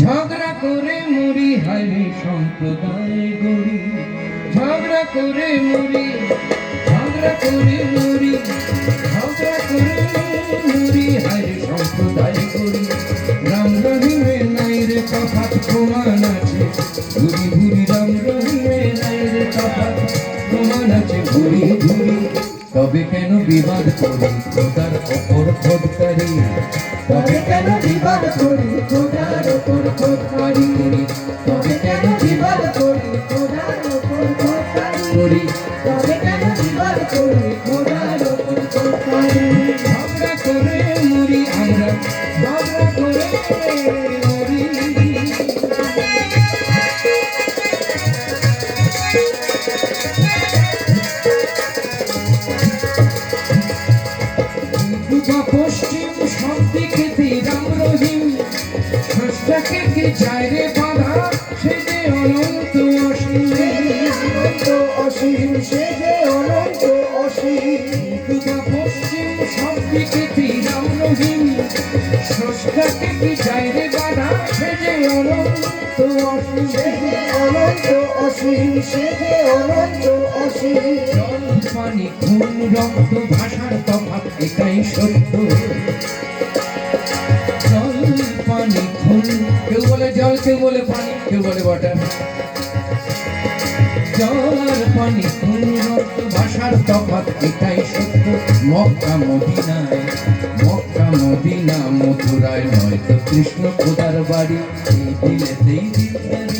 ঝগড়া করে মুড়ি হারি সম্প্রদায় গড়ি। ঝগড়া করে মুড়ি ঝগড়া করে মুড়ি ঝগড়া করে মুড়ি হারি সম্প্রদায় গড়ি। রাম রহিমে নাই রে তফাৎ, প্রমাণ আছে। ঘুরি ঘুরি রাম রহিমে নাই রে তফাৎ, প্রমাণ আছে ঘুরি ঘুরি তবে কেন বিবাদ করি? খোদার অপর খোদকারী। তবে কেন বিবাদ করি? খোদার তবে কেন বিবাদ করে? খোদার ওপর করে ঝগড়া করে অনন্ত অসীম সে অনন্ত অসীম পানি খুন রক্ত ভাষার তফাৎ, এটাই সত্য। জল পানি খুন কেউ বলে জল, কেউ বলে পানি, কেউ বলে ওয়াটার জল পানি খুন রক্ত ভাষার তফাৎ, এটাই সত্য। মক্কা মদিনায়, মক্কা মদিনা মথুরায় নয় তো কৃষ্ণ খোদার বাড়ি, এই দিলেতেই দিলদারি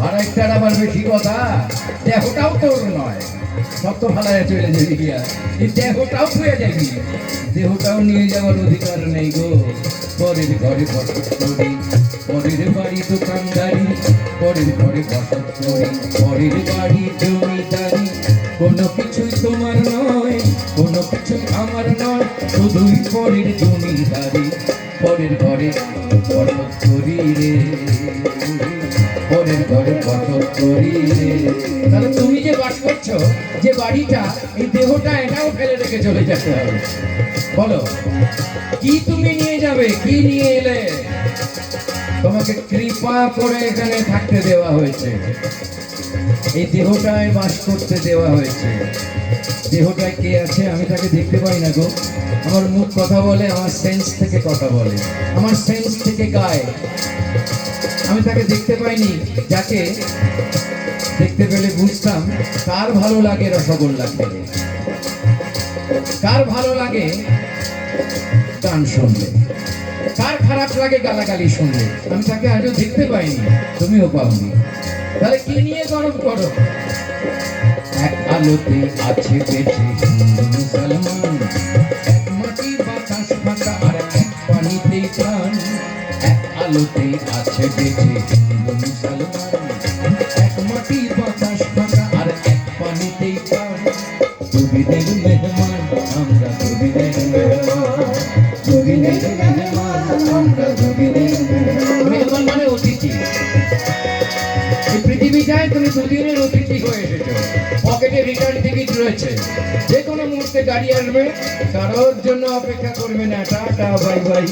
ভাড়া একটার আবার বেশি কথা, দেহটাও তোর নয়। তো ভাড়ায় চলে যাবি গিয়া এই দেহটাও থুয়ে যাবি। দেহটাও নিয়ে যাওয়ার অধিকার নেই গো। পরের ঘরে বসত করি পরের বাড়ি দোকানদারি পরের ঘরে বসত করি পরের বাড়ি জমিদারি। কোনো কিছুই তোমার নয়, কোনো কিছুই আমার নয়, শুধুই পরের জমিদারি। পরের ঘরে বসত করি রে। তাহলে তুমি যে বাস করছ, যে বাড়িটা, এই দেহটা এটাও ফেলে রেখে চলে যেতে বলো, কি তুমি নিয়ে যাবে, কি নিয়ে এলে? তোমাকে কৃপা করে এখানে থাকতে দেওয়া হয়েছে। এই দেহটায় বাস করতে দেওয়া হয়েছে। দেহটায় কে আছে আমি তাকে দেখতে পাই না গো। আমার মুখ কথা বলে, আমার সেন্স থেকে কথা বলে। আমার সেন্স থেকে গায়। আমি তাকে দেখতে পাইনি, যাকে দেখতে পেলে বুঝতাম কার ভালো লাগে রসগোল্লা খেলে কার ভালো লাগে গান শুনলে। কার খারাপ লাগে গালাগালি শুনলে। আমি তাকে আজও দেখতে পাইনি, তুমিও পাওনি। তাহলে কি নিয়ে গরম করো? এক আলোতে আছে বেঁচে মুসলমান। প্রাণ এক আলোতে আছে বেঁচে হিন্দু মুসলমান। এক মাটি বাতাস ফাঁকা আর এক পানিতেই প্রাণ দুদিনের মেহমান, আমরা দুদিনের মেহমান। দুদিনের মেহমান, আমরা দুদিনের মেহমান। মানে অতিথি। এই পৃথিবীটায় তুমি দুদিনের অতিথি হয়ে এসেছ। পকেটে রিটার্ন টিকিট রয়েছে। যে গাড়ি আসবে কারোর জন্য অপেক্ষা করবে না, টাটা, বাই বাই।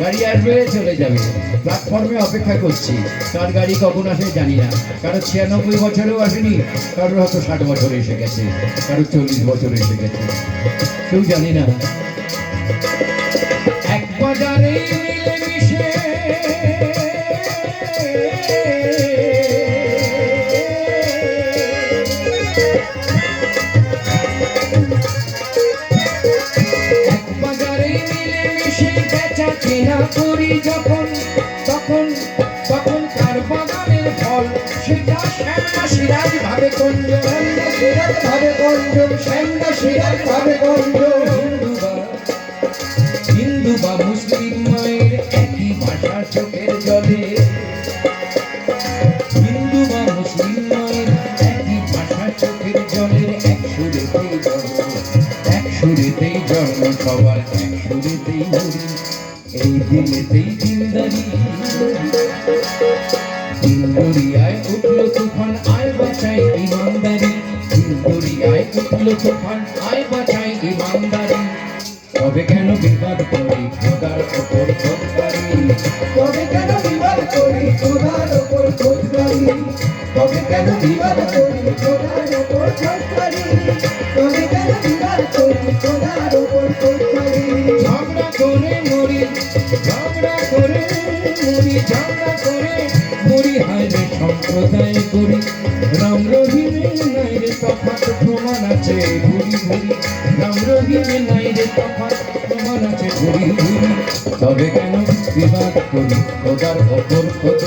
গাড়ি আসবে, চলে যাবে। প্ল্যাটফর্মে অপেক্ষা করছি। কার গাড়ি কখন আসে জানি না। কারও ছিয়ানব্বই বছরেও আসেনি, কারোর হয়তো ষাট বছর এসে গেছে কারও চল্লিশ বছর এসে গেছে। কেউ জানি না। এক বাজারে শ্যামদা সিরাজ ভাবে গঞ্জন হিন্দু বা মুসলিম মায়ের একই ভাষা চোখের জলে। হিন্দু বা মুসলিম মায়ের একই ভাষা চোখের জলের এক সুরেতেই জন্ম এক সুরেতেই জন্ম, সবার এক সুরেতেই উঠল তুফান আয় বাঁচাই ইমানদারি তবে কেন বিবাদ করি খোদার ওপর খোদারি তবে কেন বিবাদ করি খোদার ওপর খোঁজ করি তবে কেন বিবাদ করি খোদার ওপর খোঁজ তবে কেন বিবাদ করি খোদার ওপর খোঁজ ঝগড়া করে মরি ঝগড়া করে মরি ঝগড়া করে মরি সম্প্রদায় করি। রাম রহিমে নাই রে তফাত প্রমাণ আছে ঘুরি ঘুরি রাম রহিমে নাই রে তফাত প্রমাণ আছে ঘুরি ঘুরি তবে কেন বিবাদ করি? খোদার অপর খোঁজ